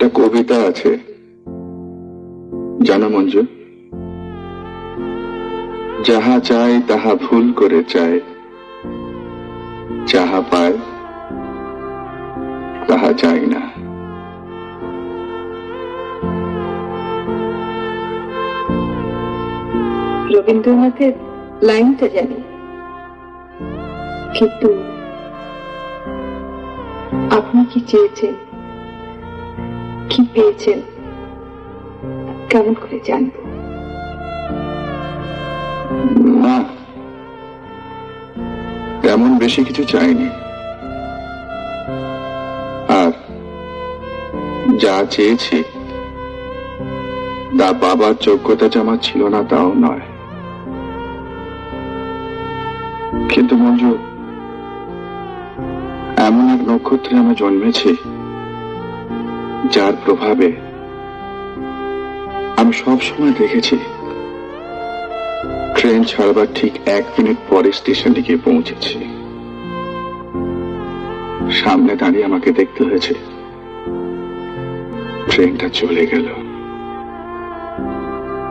একটা কবিতা আছে। জানো মঞ্জু যাহা চাই তাহা ভুল করে চায়। যাহা পায় তাহা চাই না। রবীন্দ্রনাথের লাইনটা জানি। কিন্তু আপনি কি চেয়েছেন? কি পেয়েছেন? কেমন করে জানব? না। তেমন বেশি কিছু চাইনি। আর যা চেয়েছি, তা বাবার যোগ্যতা আমার ছিল না, তাও নয়। কিন্তু মঞ্জু, এমন এক নক্ষত্রে আমি জন্মেছি যার প্রভাবে আমি সব সময় দেখেছি, ট্রেন ছাড়বার ঠিক এক মিনিট পরে স্টেশনে গিয়ে পৌঁছেছি। সামনে দাঁড়িয়ে আমাকে দেখতে হয়েছে। ট্রেনটা চলে গেল।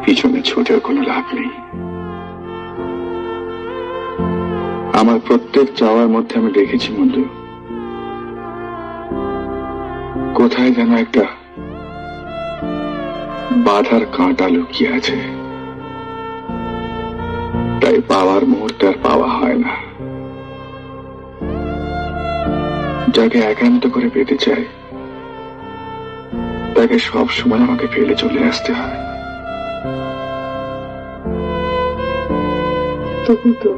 পিছনে ছুটেও কোনো লাভ নেই। আমার প্রত্যেক চাওয়ার মধ্যে আমি দেখেছি, বন্ধু। কোথায় যেন একটা বাধার কাঁটা লুকিয়ে আছে। তাই পাওয়ার মুহূর্তে আর পাওয়া হয় না। যাকে একান্ত করে পেতে চাই, তাকে সব সময় আমাকে ফেলে চলে আসতে হয়। তবু তো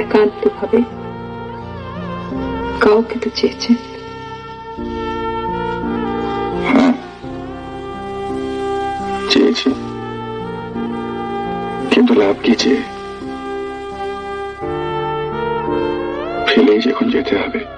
একান্ত ভাবে কাউকে তো চেয়েছেন। চেয়েছি কিন্তু লাভ কি যে? ফেলেই যখন যেতে হবে।